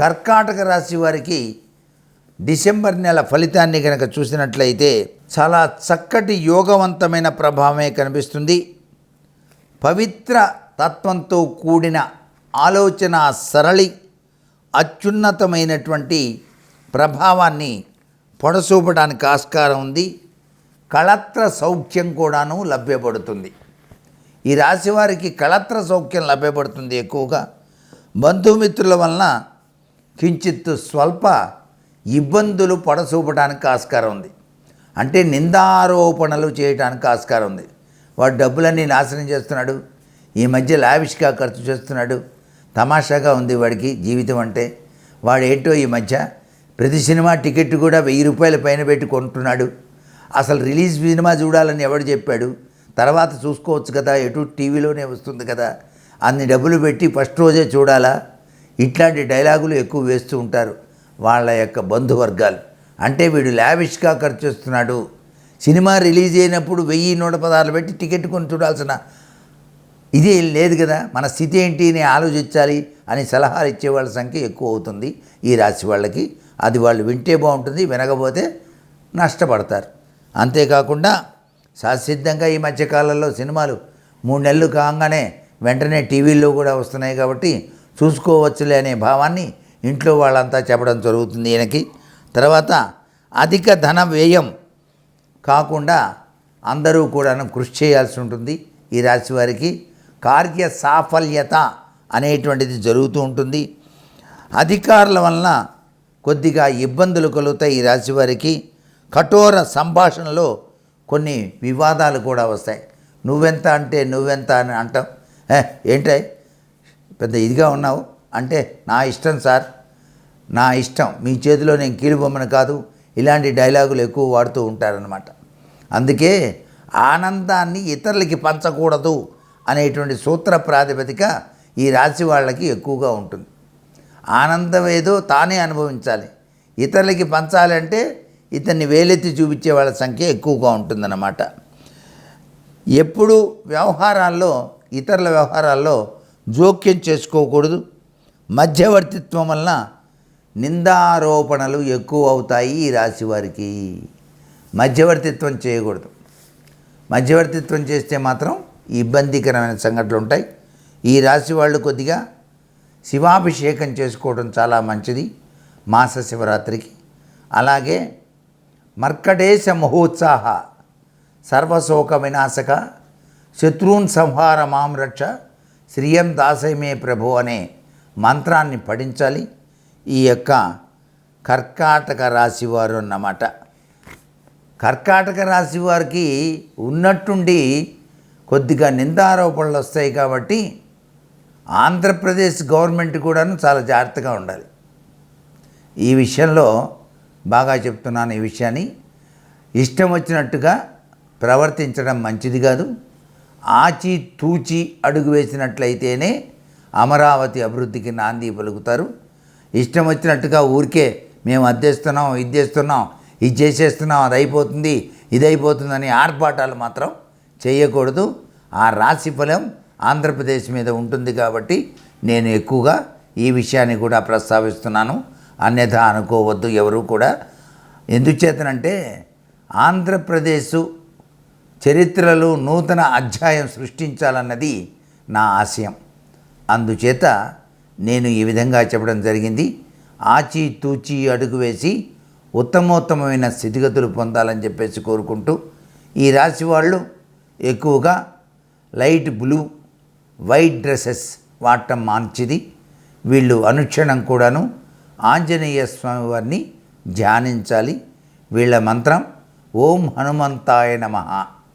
కర్కాటక రాశి వారికి డిసెంబర్ నెల ఫలితాన్ని కనుక చూసినట్లయితే చాలా చక్కటి యోగవంతమైన ప్రభావమే కనిపిస్తుంది. పవిత్ర తత్వంతో కూడిన ఆలోచన సరళి అత్యున్నతమైనటువంటి ప్రభావాన్ని పొడసూపడానికి ఆస్కారం ఉంది. కళత్ర సౌఖ్యం కూడాను లభ్యపడుతుంది. ఈ రాశి వారికి కళత్ర సౌఖ్యం లభ్యపడుతుంది ఎక్కువగా. బంధుమిత్రుల వలన కించిత్ స్వల్ప ఇబ్బందులు పడసూపడానికి ఆస్కారం ఉంది. అంటే నిందారోపణలు చేయడానికి ఆస్కారం ఉంది. వాడు డబ్బులన్నీ నాశనం చేస్తున్నాడు. ఈ మధ్య లావిష్గా ఖర్చు చేస్తున్నాడు. తమాషాగా ఉంది వాడికి జీవితం అంటే. వాడు ఏంటో ఈ మధ్య ప్రతి సినిమా టికెట్ కూడా వెయ్యి రూపాయల పైన పెట్టి కొంటున్నాడు. అసలు రిలీజ్ సినిమా చూడాలని ఎవడు చెప్పాడు? తర్వాత చూసుకోవచ్చు కదా ఎటు టీవీలోనే వస్తుంది కదా. అన్ని డబ్బులు పెట్టి ఫస్ట్ రోజే చూడాలా? ఇట్లాంటి డైలాగులు ఎక్కువ వేస్తూ ఉంటారు వాళ్ళ యొక్క బంధువర్గాలు. అంటే వీడు లావిష్గా ఖర్చు చేస్తున్నాడు సినిమా రిలీజ్ అయినప్పుడు వెయ్యి నూట పదహారు పెట్టి టికెట్ కొని చూడాల్సిన ఇది లేదు కదా. మన స్థితి ఏంటి అని ఆలోచించాలి అని సలహాలు ఇచ్చే వాళ్ళ సంఖ్య ఎక్కువ అవుతుంది ఈ రాశి వాళ్ళకి. అది వాళ్ళు వింటే బాగుంటుంది వినకపోతే నష్టపడతారు. అంతేకాకుండా సహసిద్ధంగా ఈ మధ్యకాలంలో సినిమాలు మూడు నెలలు కాగానే వెంటనే టీవీల్లో కూడా వస్తున్నాయి కాబట్టి చూసుకోవచ్చులే అనే భావాన్ని ఇంట్లో వాళ్ళంతా చెప్పడం జరుగుతుంది ఈయనకి. తర్వాత అధిక ధన వ్యయం కాకుండా అందరూ కూడా కృషి చేయాల్సి ఉంటుంది ఈ రాశి వారికి. కార్య సాఫల్యత అనేటువంటిది జరుగుతూ ఉంటుంది. అధికారుల వలన కొద్దిగా ఇబ్బందులు కలుగుతాయి ఈ రాశి వారికి. కఠోర సంభాషణలో కొన్ని వివాదాలు కూడా వస్తాయి. నువ్వెంత అంటే నువ్వెంత అని అంటాం. "ఏ, పెద్ద ఇదిగా ఉన్నావు. అంటే నా ఇష్టం సార్. నా ఇష్టం. మీ చేతిలో నేను కీలుబొమ్మను కాదు ఇలాంటి డైలాగులు ఎక్కువ వాడుతూ ఉంటారనమాట అందుకే ఆనందాన్ని ఇతరులకి పంచకూడదు అనేటువంటి సూత్ర ప్రాతిపదిక ఈ రాశి వాళ్ళకి ఎక్కువగా ఉంటుంది. ఆనందం ఏదో తానే అనుభవించాలి. ఇతరులకి పంచాలంటే ఇతన్ని వేలెత్తి చూపించే వాళ్ళ సంఖ్య ఎక్కువగా ఉంటుందన్నమాట. ఎప్పుడు వ్యవహారాల్లో ఇతరుల వ్యవహారాల్లో జోక్యం చేసుకోకూడదు. మధ్యవర్తిత్వం వలన నిందారోపణలు ఎక్కువ అవుతాయి ఈ రాశి వారికి. మధ్యవర్తిత్వం చేయకూడదు. మధ్యవర్తిత్వం చేస్తే మాత్రం ఇబ్బందికరమైన సంఘటనలు ఉంటాయి. ఈ రాశి వాళ్ళు కొద్దిగా శివాభిషేకం చేసుకోవడం చాలా మంచిది మాస శివరాత్రికి. అలాగే మర్కటేశ మహోత్సాహ సర్వశోక వినాశక శత్రూన్ సంహార మాం రక్ష శ్రీయం దాసైమే ప్రభు అనే మంత్రాన్ని పఠించాలి. ఈ యొక్క కర్కాటక రాశి వారు అన్నమాట. కర్కాటక రాశి వారికి ఉన్నట్టుండి కొద్దిగా నిందారోపణలు వస్తాయి కాబట్టి ఆంధ్రప్రదేశ్ గవర్నమెంట్ కూడాను చాలా జాగ్రత్తగా ఉండాలి. ఈ విషయంలో బాగా చెప్తున్నాను ఈ విషయాన్ని. ఇష్టం వచ్చినట్టుగా ప్రవర్తించడం మంచిది కాదు. ఆచి తూచి అడుగు వేసినట్లయితేనే అమరావతి అభివృద్ధికి నాంది పలుకుతారు. ఇష్టం వచ్చినట్టుగా ఊరికే మేము అద్దెస్తున్నాం ఇది చేస్తున్నాం ఇది చేసేస్తున్నాం అది అయిపోతుంది ఇది అయిపోతుందని ఆర్భాటాలు మాత్రం చేయకూడదు. ఆ రాశి ఫలం ఆంధ్రప్రదేశ్ మీద ఉంటుంది కాబట్టి నేను ఎక్కువగా ఈ విషయాన్ని కూడా ప్రస్తావిస్తున్నాను. అన్యథా అనుకోవద్దు ఎవరు కూడా. ఎందుచేతనంటే ఆంధ్రప్రదేశ్ చరిత్రలో నూతన అధ్యాయం సృష్టించాలన్నది నా ఆశయం. అందుచేత నేను ఈ విధంగా చెప్పడం జరిగింది. ఆచి తూచి అడుగు వేసి ఉత్తమోత్తమైన స్థితిగతులు పొందాలని చెప్పేసి కోరుకుంటూ ఈ రాశి వాళ్ళు ఎక్కువగా లైట్ బ్లూ వైట్ డ్రెస్సెస్ వాడటం మంచిది వీళ్ళు అనుక్షణం కూడాను ఆంజనేయ స్వామి వారిని ధ్యానించాలి. వీళ్ళ మంత్రం ఓం హనుమంతాయ నమః.